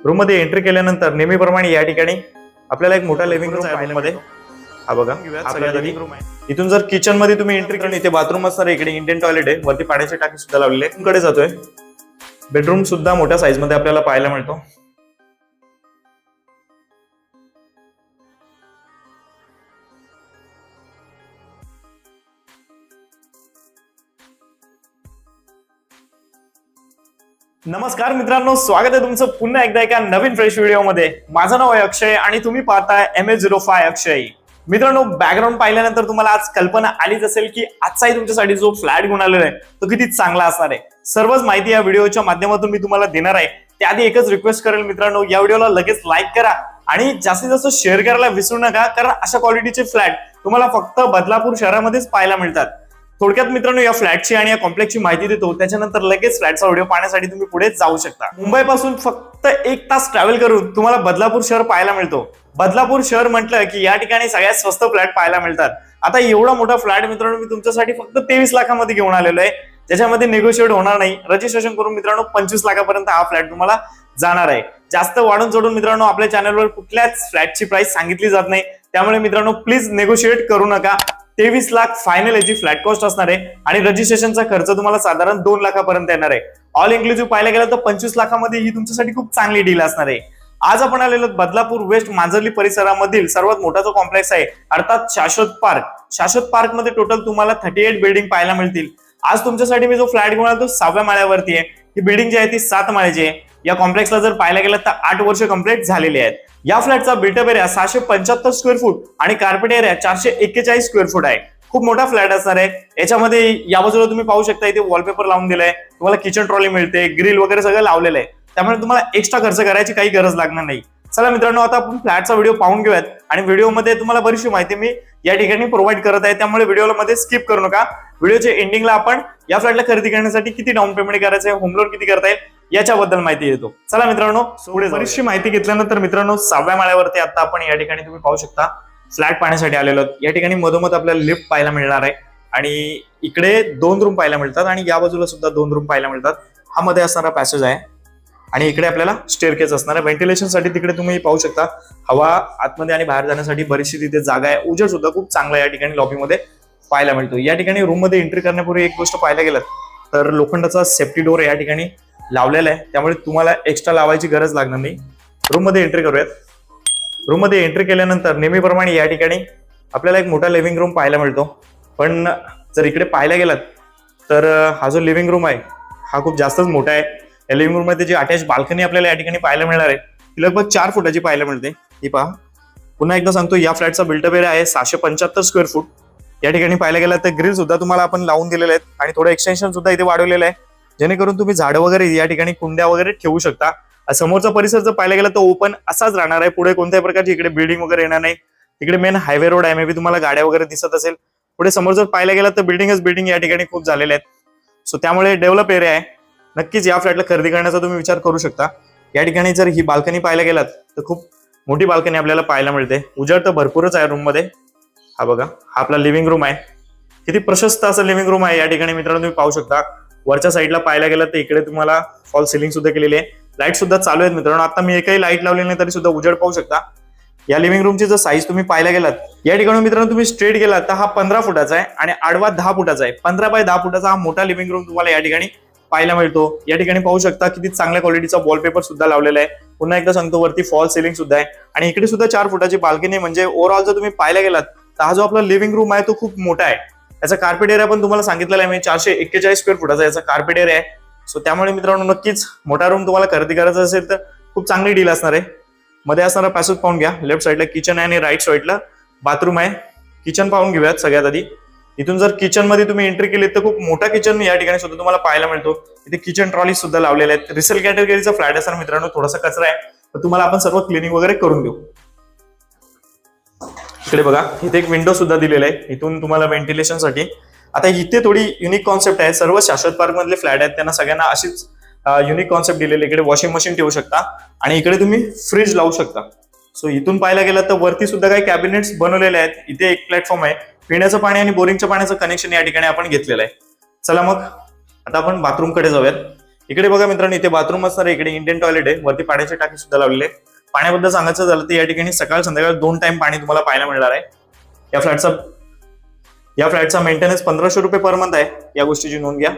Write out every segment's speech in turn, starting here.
रूममध्ये एंट्री केल्यानंतर नेहमीप्रमाणे या ठिकाणी आपल्याला एक मोठा लिव्हिंग रूम आहे मध्ये हा बघा लिव्हिंग रूम आहे. इथून जर किचनमध्ये तुम्ही एंट्री करून इथे बाथरूम असणार इकडे इंडियन टॉयलेट आहे वरती पाण्याची टाकी सुद्धा लावलेली आहे कडे जातोय. बेडरूम सुद्धा मोठ्या साईजमध्ये आपल्याला पाहायला मिळतो. नमस्कार मित्रांनो स्वागत आहे तुमचं पुन्हा एकदा एका नवीन फ्रेश व्हिडिओमध्ये माझं नाव आहे अक्षय आणि तुम्ही पाहताय M A zero five Akshay. मित्रांनो बॅकग्राऊंड पाहिल्यानंतर तुम्हाला आज कल्पना आलीच असेल की आजचाही तुमच्यासाठी जो फ्लॅट घेऊन आलेला आहे तो किती चांगला असणार आहे. सर्वच माहिती या व्हिडिओच्या माध्यमातून मी तुम्हाला देणार आहे. त्याआधी एकच रिक्वेस्ट करेल मित्रांनो या व्हिडिओला लगेच लाईक करा आणि जास्तीत जास्त शेअर करायला विसरू नका कारण अशा क्वालिटीचे फ्लॅट तुम्हाला फक्त बदलापूर शहरामध्येच पाहायला मिळतात. थोडक्यात मित्रांनो या फ्लॅटची आणि या कॉम्प्लेक्सची माहिती देतो. त्याच्यानंतर लगेच फ्लॅटचा व्हिडिओ पाहण्यासाठी तुम्ही पुढे जाऊ शकता. मुंबईपासून फक्त एक तास ट्रॅव्हल करून तुम्हाला बदलापूर शहर पाहायला मिळतो. बदलापूर शहर म्हटलं की या ठिकाणी सगळ्यात स्वस्त फ्लॅट पाहायला मिळतात. आता एवढा मोठा फ्लॅट मित्रांनो मी तुमच्यासाठी फक्त तेवीस लाखामध्ये घेऊन आलेलो आहे. ज्याच्यामध्ये निगोशिएट होणार नाही. रजिस्ट्रेशन करून मित्रांनो पंचवीस लाखापर्यंत हा फ्लॅट तुम्हाला जाणार आहे. जास्त वाढून जोडून मित्रांनो आपल्या चॅनलवर कुठल्याच फ्लॅटची प्राइस सांगितली जात नाही. त्यामुळे मित्रांनो प्लीज नेगोशिएट करू नका. तेवीस लाख फायनल याची फ्लॅट कॉस्ट असणार आहे. आणि रजिस्ट्रेशनचा खर्च तुम्हाला साधारण दोन लाखापर्यंत येणार आहे. ऑल इन्क्लुझिव्ह पाहायला गेलं तर पंचवीस लाखामध्ये ही तुमच्यासाठी खूप चांगली डील असणार आहे. आज आपण आलेलो बदलापूर वेस्ट मांजर्ली परिसरामधील सर्वात मोठा जो कॉम्प्लेक्स आहे अर्थात शाश्वत पार्क शाश्वत पार्कमध्ये टोटल तुम्हाला थर्टी एट बिल्डिंग पाहायला मिळतील. आज तुमच्यासाठी मी जो फ्लॅट घेऊन आलो तो सहाव्या माळ्यावरती आहे. ही बिल्डिंग जी आहे ती सात माळ्याची आहे. या कॉम्प्लेक्सला जर पाहायला गेलं तर आठ वर्ष कंप्लीट झालेली आहेत. या फ्लॅटचा बिल्टअप एरिया सहाशे पंच्याहत्तर स्क्वेअर फूट आणि कार्पेट एरिया चारशे एक्केचाळीस स्क्वेअर फूट आहे. खूप मोठा फ्लॅट असणार आहे. याच्यामध्ये या बाजूला तुम्ही पाहू शकता इथे वॉलपेपर लावून दिलाय. तुम्हाला किचन ट्रॉली मिळते ग्रिल वगैरे सगळं लावलेलं आहे. त्यामुळे तुम्हाला एक्स्ट्रा खर्च करायची काही गरज लागणार नाही. चला मित्रांनो आता आपण फ्लॅटचा व्हिडिओ पाहून घेऊयात. आणि व्हिडिओमध्ये तुम्हाला बरीचशी माहिती मी या ठिकाणी प्रोव्हाइड करत आहे. त्यामुळे व्हिडिओला मध्ये स्किप करू नका. व्हिडिओच्या एंडिंगला आपण या फ्लॅटला खरेदी करण्यासाठी किती डाऊन पेमेंट करायचं आहे होम लोन किती करता येईल याच्याबद्दल माहिती देतो. चला मित्रांनो पुढे बरीचशी माहिती घेतल्यानंतर मित्रांनो सहाव्या माळ्यावरती आता आपण या ठिकाणी तुम्ही पाहू शकता. फ्लॅट पाहण्यासाठी आलेलो. या ठिकाणी मधोमध आपल्याला लिफ्ट पाहायला मिळणार आहे. आणि इकडे दोन रूम पाहायला मिळतात आणि या बाजूला सुद्धा दोन रूम पाहायला मिळतात. हा मध्ये असणारा पॅसेज आहे. आणि इकडे आपल्याला स्टेअरकेस असणार आहे. व्हेंटिलेशनसाठी तिकडे तुम्ही पाहू शकता हवा आतमध्ये आणि बाहेर जाण्यासाठी बरीचशी तिथे जागा आहे. उजेड सुद्धा खूप चांगला या ठिकाणी लॉबीमध्ये पाहायला मिळतो या ठिकाणी रूममध्ये एंट्री करण्यापूर्वी एक गोष्ट पाहायला गेलं तर लोखंडाचा सेफ्टी डोर या ठिकाणी लावलेला आहे. त्यामुळे तुम्हाला एक्स्ट्रा लावायची गरज लागणार नाही. रूममध्ये एंट्री करूयात. रूममध्ये एंट्री केल्यानंतर नेहमीप्रमाणे या ठिकाणी आपल्याला एक मोठा लिव्हिंग रूम पाहायला मिळतो. पण जर इकडे पाहायला गेलात तर हा जो लिव्हिंग रूम आहे हा खूप जास्तच मोठा आहे. या लिव्हिंग रूममध्ये जी अटॅच बाल्कनी आपल्याला या ठिकाणी पाहायला मिळणार आहे ती लगभग चार फुटाची पाहायला मिळते. ही पहा. पुन्हा एकदा सांगतो या फ्लॅटचा बिल्टअप एरिया आहे सहाशे पंच्याहत्तर स्क्वेअर फूट या ठिकाणी पाहायला गेलं तर ग्रिल सुद्धा तुम्हाला आपण लावून दिलेले आहेत आणि थोडं एक्सटेन्शन सुद्धा इथे वाढवलेलं आहे. जेणेकरून तुम्ही झाडं वगैरे या ठिकाणी कुंड्या वगैरे ठेवू शकता. समोरचा परिसर जर पाहायला गेला तर ओपन असाच राहणार आहे. पुढे कोणत्याही प्रकारची इकडे बिल्डिंग वगैरे येणार नाही. तिकडे मेन हायवे रोड आहे. मे बी तुम्हाला गाड्या वगैरे दिसत असेल. पुढे समोर जर पाहायला गेलं तर बिल्डिंगच बिल्डिंग या ठिकाणी खूप झालेले आहेत. सो त्यामुळे डेव्हलप एरिया आहे. नक्कीच या फ्लॅटला खरेदी करण्याचा तुम्ही विचार करू शकता. या ठिकाणी जर ही बाल्कनी पाहायला गेलात तर खूप मोठी बाल्कनी आपल्याला पाहायला मिळते. उजेड तर भरपूरच आहे रूममध्ये. हा बघा हा आपला लिव्हिंग रूम आहे. किती प्रशस्त असं लिव्हिंग रूम आहे या ठिकाणी मित्रांनो तुम्ही पाहू शकता. वरच्या साईडला पाहायला गेलं तर इकडे तुम्हाला फॉल सिलिंग सुद्धा केलेली आहे. लाइट सुद्धा चालू आहेत मित्रांनो. आता मी एकही लाइट लावलेली नाही तरी सुद्धा उजड पाहू शकता. या लिव्हिंग रूमची जर साईज तुम्ही पाहायला गेलात या ठिकाणी मित्रांनो तुम्ही स्ट्रेट गेलात तर हा पंधरा फुटाचा आहे आणि आडवा दहा फुटाचा आहे. पंधरा बाय दहा फुटाचा हा मोठा लिव्हिंग रूम तुम्हाला या ठिकाणी पाहायला मिळतो. या ठिकाणी पाहू शकता किती चांगल्या क्वालिटीचा वॉलपेपर सुद्धा लावलेला आहे. पुन्हा एकदा सांगतो वरती फॉल सिलिंग सुद्धा आहे. आणि इकडे सुद्धा चार फुटाची बाल्कनी म्हणजे ओव्हरऑल जर तुम्ही पाहायला गेलात तर हा जो आपला लिव्हिंग रूम आहे तो खूप मोठा आहे. याचा कार्पेट एरिया पण तुम्हाला सांगितलेला आहे. मी चारशे एक्केचाळीस स्क्वेअर फुटाचा याचा कार्पेट एरिया आहे. सो त्यामुळे मित्रांनो नक्कीच मोठा रूम तुम्हाला खरेदी करायचा असेल तर खूप चांगली डील असणार आहे. मध्ये असणारा पॅसेज पाहून घ्या. लेफ्ट साईडला किचन आहे आणि राईट साईडला बाथरूम आहे. किचन पाहून घेऊयात सगळ्यात आधी. इथून जर किचनमध्ये तुम्ही एंट्री केली तर खूप मोठा किचन या ठिकाणी सुद्धा तुम्हाला पाहायला मिळतो. इथे किचन ट्रॉली सुद्धा लावलेल्या आहेत. रिसेल कॅटेगरीचा फ्लॅट असणार मित्रांनो थोडासा कचरा आहे. तर तुम्हाला आपण सर्व क्लिनिंग वगैरे करून देऊ. इकडे बघा इथे एक विंडो सुद्धा दिलेला आहे. इथून तुम्हाला व्हेंटिलेशनसाठी. आता इथे थोडी युनिक कॉन्सेप्ट आहे. सर्व शाश्वत पार्क मधले फ्लॅट आहेत. त्यांना सगळ्यांना अशीच युनिक कॉन्सेप्ट दिलेली इकडे वॉशिंग मशीन ठेवू शकता. आणि इकडे तुम्ही फ्रीज लावू शकता. सो इथून पाहायला गेलं तर वरती सुद्धा काही कॅबिनेट्स बनवलेले आहेत. इथे एक प्लॅटफॉर्म आहे. पिण्याचं पाणी आणि बोरिंगच्या पाण्याचं कनेक्शन या ठिकाणी आपण घेतलेलं आहे. चला मग आता आपण बाथरूमकडे जाऊयात. इकडे बघा मित्रांनो इथे बाथरूम असणार इकडे इंडियन टॉयलेट आहे. वरती पाण्याची टाकी सुद्धा लावलेले पाण्याबद्दल सांगायचं झालं तर या ठिकाणी सकाळ संध्याकाळ दोन टाइम पाणी तुम्हाला पाहायला मिळणार आहे. या फ्लॅटचा या फ्लॅटचा मेंटेनन्स पंधराशे रुपये पर मंथ आहे. या गोष्टीची नोंद घ्या.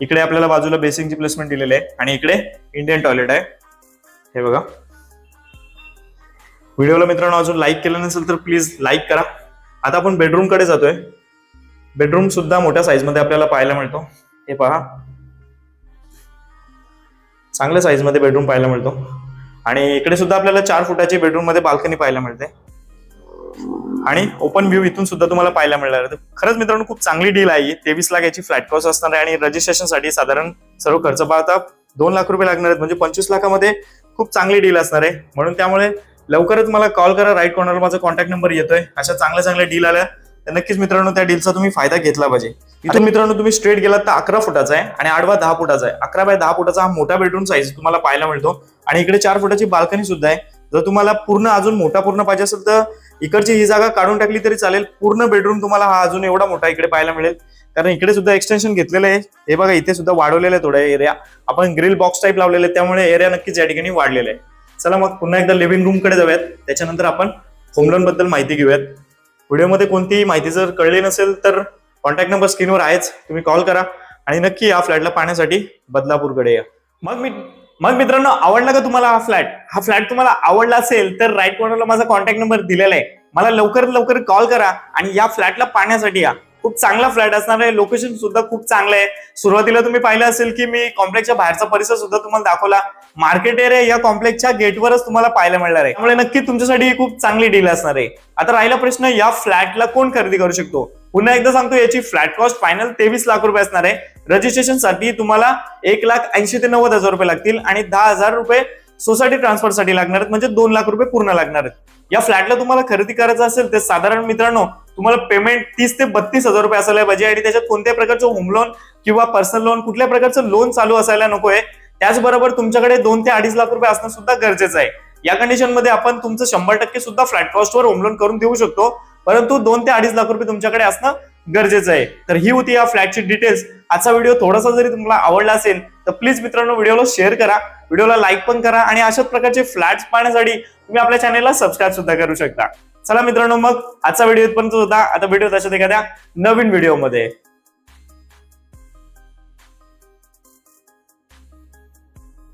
इकडे आपल्याला बाजूला बेसिंगची प्लेसमेंट दिलेली आहे. आणि इकडे इंडियन टॉयलेट आहे. हे बघा. व्हिडिओला मित्रांनो अजून लाईक केलं नसेल तर प्लीज लाईक करा. आता आपण बेडरूमकडे जातोय. बेडरूम सुद्धा मोठ्या साईजमध्ये आपल्याला पाहायला मिळतो. हे पहा. चांगल्या साईजमध्ये बेडरूम पाहायला मिळतो. आणि इकडे सुद्धा आपल्याला चार फुटाची बेडरूममध्ये बाल्कनी पाहायला मिळते. आणि ओपन व्ह्यू इथून सुद्धा तुम्हाला पाहायला मिळणार आहे. तर खरंच मित्रांनो खूप चांगली डील आहे तेवीस लाख याची फ्लॅट कॉस्ट असणार आहे आणि रजिस्ट्रेशनसाठी साधारण सर्व खर्च पाहता दोन लाख रुपये लागणार आहेत. म्हणजे पंचवीस लाखामध्ये खूप चांगली डील असणार आहे. म्हणून त्यामुळे लवकरच मला कॉल करा राईट कॉर्नरला माझा कॉन्टॅक्ट नंबर येतोय. अशा चांगल्या चांगल्या डील आल्या. तर नक्कीच मित्रांनो त्या डीलचा तुम्ही फायदा घेतला पाहिजे. इथून मित्रांनो तुम्ही स्ट्रेट गेलात तर अकरा फुटाचा आहे आणि आडवा दहा फुटाचा आहे. अकरा बाय दहा फुटाचा हा मोठा बेडरूम साईज तुम्हाला पाहायला मिळतो. आणि इकडे चार फुटाची बाल्कनी सुद्धा आहे. जर तुम्हाला पूर्ण अजून मोठा पूर्ण पाहिजे असेल तर इकडची ही जागा काढून टाकली तरी चालेल. पूर्ण बेडरूम तुम्हाला हा अजून एवढा मोठा इकडे पाहायला मिळेल. कारण इकडे सुद्धा एक्सटेन्शन घेतलेलं आहे. हे बघा इथे सुद्धा वाढवलेलं आहे थोडं एरिया आपण ग्रिल बॉक्स टाईप लावलेलं त्यामुळे एरिया नक्कीच या ठिकाणी वाढलेला आहे. चला मग पुन्हा एकदा लिव्हिंग रूमकडे जाऊयात. त्याच्यानंतर आपण होम लोनबद्दल माहिती घेऊयात. व्हिडिओमध्ये कोणतीही माहिती जर कळली नसेल तर कॉन्टॅक्ट नंबर स्क्रीनवर आहेच. तुम्ही कॉल करा. आणि नक्की या फ्लॅटला पाहण्यासाठी बदलापूरकडे या. मग मी मग मित्रांनो आवडला का तुम्हाला हा फ्लॅट हा फ्लॅट तुम्हाला आवडला असेल तर राईट कॉर्नरला माझा कॉन्टॅक्ट नंबर दिलेला आहे. मला लवकरात लवकर कॉल करा आणि या फ्लॅटला पाहण्यासाठी या. खूप चांगला फ्लॅट असणार आहे. लोकेशन सुद्धा खूप चांगलं आहे. सुरुवातीला तुम्ही पाहिलं असेल की मी कॉम्प्लेक्सच्या बाहेरचा परिसर सुद्धा तुम्हाला दाखवला. मार्केट एरिया या कॉम्प्लेक्सच्या गेटवरच तुम्हाला पाहायला मिळणार आहे. त्यामुळे नक्की तुमच्यासाठी ही खूप चांगली डील असणार आहे. आता राहिला प्रश्न या फ्लॅटला कोण खरेदी करू शकतो? पुन्हा एकदा सांगतो याची फ्लॅट कॉस्ट फायनल तेवीस लाख रुपये असणार आहे. रजिस्ट्रेशनसाठी तुम्हाला एक लाख ऐंशी ते नव्वद हजार रुपये लागतील आणि दहा हजार रुपये सोसायटी ट्रान्सफरसाठी लागणार आहेत. म्हणजे दोन लाख रुपये पूर्ण लागणार आहेत. या फ्लॅटला तुम्हाला खरेदी करायचं असेल तर साधारण मित्रांनो तुम्हाला पेमेंट तीस ते बत्तीस हजार रुपये असायला पाहिजे आणि त्याच्यात कोणत्याही प्रकारचं होम लोन किंवा पर्सनल लोन कुठल्या प्रकारचं लोन चालू असायला नको आहे त्याचबरोबर तुमच्याकडे दोन ते अडीच लाख रुपये असणं सुद्धा गरजेचं आहे. या कंडिशनमध्ये आपण तुमचं शंभर टक्के सुद्धा फ्लॅट कॉस्टवर होम लोन करून देऊ शकतो. परंतु दोन ते अडीच लाख रुपये तुमच्याकडे असणं गरजेचं आहे. तर ही होती या फ्लॅटची डिटेल्स आजचा व्हिडिओ थोडासा जरी तुम्हाला आवडला असेल तर प्लीज मित्रांनो व्हिडिओला शेअर करा. व्हिडिओला लाईक पण करा आणि अशाच प्रकारचे फ्लॅट्स पाहण्यासाठी तुम्ही आपल्या चॅनेलला सबस्क्राईब सुद्धा करू शकता. चला मित्रांनो मग आजचा व्हिडिओ इथपर्यंत होता. आता व्हिडिओ तशाच एखाद्या नवीन व्हिडिओमध्ये